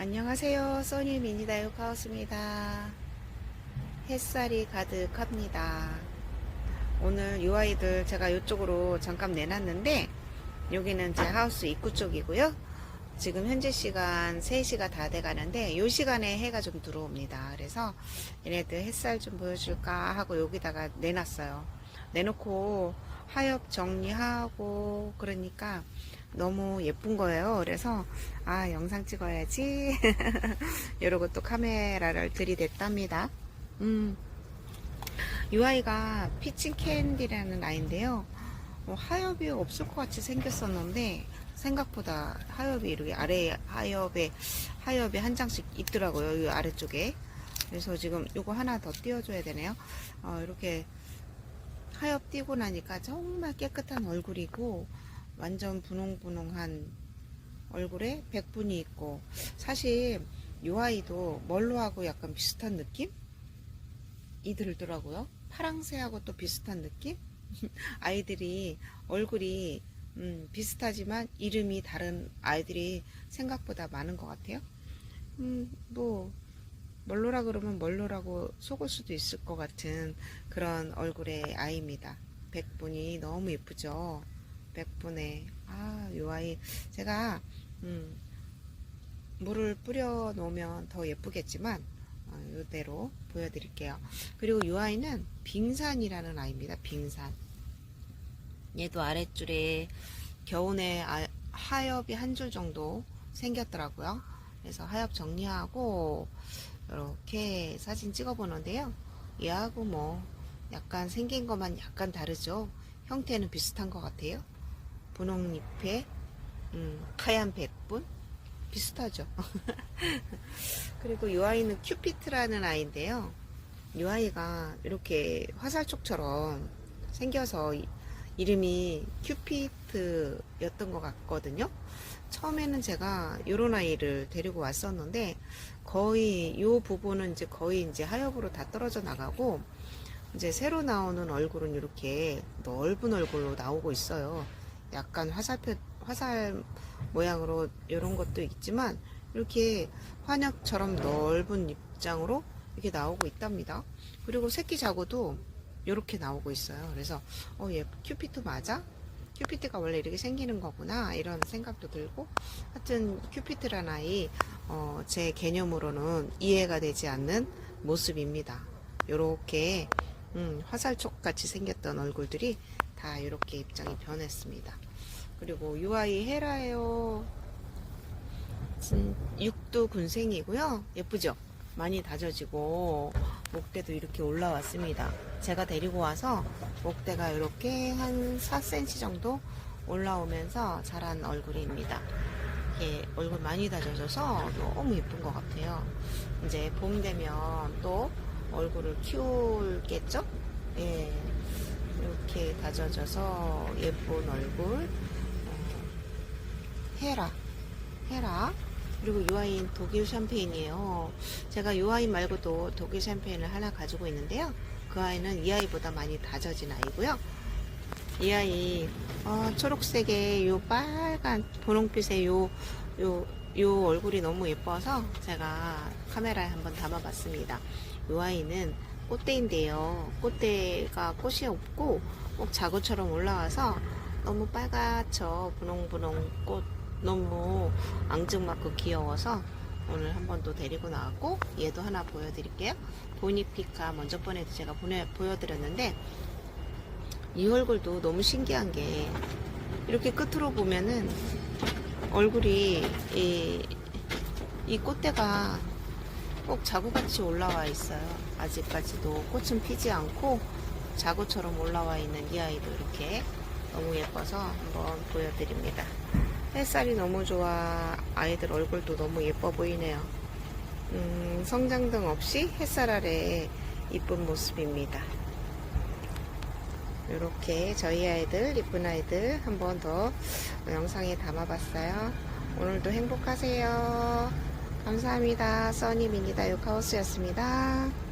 안녕하세요. 써니 미니다 요카우스입니다. 햇살이 가득합니다. 오늘 이 아이들 제가 이쪽으로 잠깐 내놨는데 여기는 제 하우스 입구 쪽이고요. 지금 현재 시간 3시가 다 돼가는데 이 시간에 해가 좀 들어옵니다. 그래서 얘네들 햇살 좀 보여줄까 하고 여기다가 내놨어요. 내놓고 하엽 정리하고 그러니까 너무 예쁜 거예요. 그래서 아 영상 찍어야지 이러고 또 카메라를 들이댔답니다. 음, 이 아이가 피칭 캔디라는 아이인데요. 뭐 하엽이 없을 것 같이 생겼었는데 생각보다 하엽이 이렇게 아래 하엽에 하엽이 한 장씩 있더라고요. 이 아래쪽에. 그래서 지금 이거 하나 더 띄워줘야 되네요. 어, 이렇게 하엽 띄고 나니까 정말 깨끗한 얼굴이고 완전 분홍분홍한 얼굴에 백분이 있고 사실 이 아이도 멀로하고 약간 비슷한 느낌? 이 들더라고요. 파랑새하고 또 비슷한 느낌? 아이들이 얼굴이 음, 비슷하지만 이름이 다른 아이들이 생각보다 많은 것 같아요. 음, 뭐 멀로라 그러면 멀로라고 속을 수도 있을 것 같은 그런 얼굴의 아이입니다. 백분이 너무 예쁘죠. 백분에 아, 요 아이 제가 음, 물을 뿌려 놓으면 더 예쁘겠지만 어, 이대로 보여드릴게요. 그리고 이 아이는 빙산이라는 아이입니다. 빙산. 얘도 아랫줄에 겨우내 아- 하엽이 한 줄 정도 생겼더라고요. 그래서 하엽 정리하고 이렇게 사진 찍어보는데요. 얘하고 뭐 약간 생긴 것만 약간 다르죠. 형태는 비슷한 것 같아요. 분홍잎에 음, 하얀 백분 비슷하죠. 그리고 이 아이는 큐피트라는 아이인데요. 이 아이가 이렇게 화살촉처럼 생겨서 이- 이름이 큐피트였던 것 같거든요. 처음에는 제가 이런 아이를 데리고 왔었는데 거의 이 부분은 이제 거의 이제 하엽으로 다 떨어져 나가고 이제 새로 나오는 얼굴은 이렇게 넓은 얼굴로 나오고 있어요. 약간 화살표 화살 모양으로 이런 것도 있지만 이렇게 환엽처럼 넓은 입장으로 이렇게 나오고 있답니다. 그리고 새끼 자고도 이렇게 나오고 있어요. 그래서 어, 얘 큐피트 맞아? 큐피트가 원래 이렇게 생기는 거구나 이런 생각도 들고 하여튼 큐피트란 아이 어, 제 개념으로는 이해가 되지 않는 모습입니다. 요렇게 음, 화살촉 같이 생겼던 얼굴들이 다 이렇게 입장이 변했습니다. 그리고 UI 헤라예요. 진, 육도 군생이고요. 예쁘죠? 많이 다져지고 목대도 이렇게 올라왔습니다. 제가 데리고 와서 목대가 이렇게 한 4cm 정도 올라오면서 자란 얼굴입니다. 이렇게 얼굴 많이 다져져서 너무 예쁜 것 같아요. 이제 봄 되면 또 얼굴을 키울겠죠? 예. 이렇게 다져져서 예쁜 얼굴. 어, 헤라. 헤라. 그리고 이 와인 독일 샴페인이에요. 제가 이 와인 말고도 독일 샴페인을 하나 가지고 있는데요. 그 아이는 이 아이보다 많이 다져진 아이고요. 이 아이 어, 초록색의 요 빨간 분홍빛의 요, 요, 요 얼굴이 너무 예뻐서 제가 카메라에 한번 담아봤습니다. 이 아이는 꽃대인데요. 꽃대가 꽃이 없고 꼭 자구처럼 올라와서 너무 빨갛죠. 분홍분홍 꽃 너무 앙증맞고 귀여워서 오늘 한번또 데리고 나왔고 얘도 하나 보여드릴게요. 보니피카 먼저 번에도 제가 보내, 보여드렸는데 이 얼굴도 너무 신기한 게 이렇게 끝으로 보면은 얼굴이 이, 이 꽃대가 꼭 자구같이 올라와 있어요. 아직까지도 꽃은 피지 않고 자구처럼 올라와 있는 이 아이도 이렇게 너무 예뻐서 한번 보여드립니다. 햇살이 너무 좋아 아이들 얼굴도 너무 예뻐 보이네요. 음, 성장등 없이 햇살 아래 이쁜 모습입니다. 이렇게 저희 아이들 이쁜 아이들 한 번 더 영상에 담아봤어요. 오늘도 행복하세요. 감사합니다. 써니 미니다 요카우스였습니다.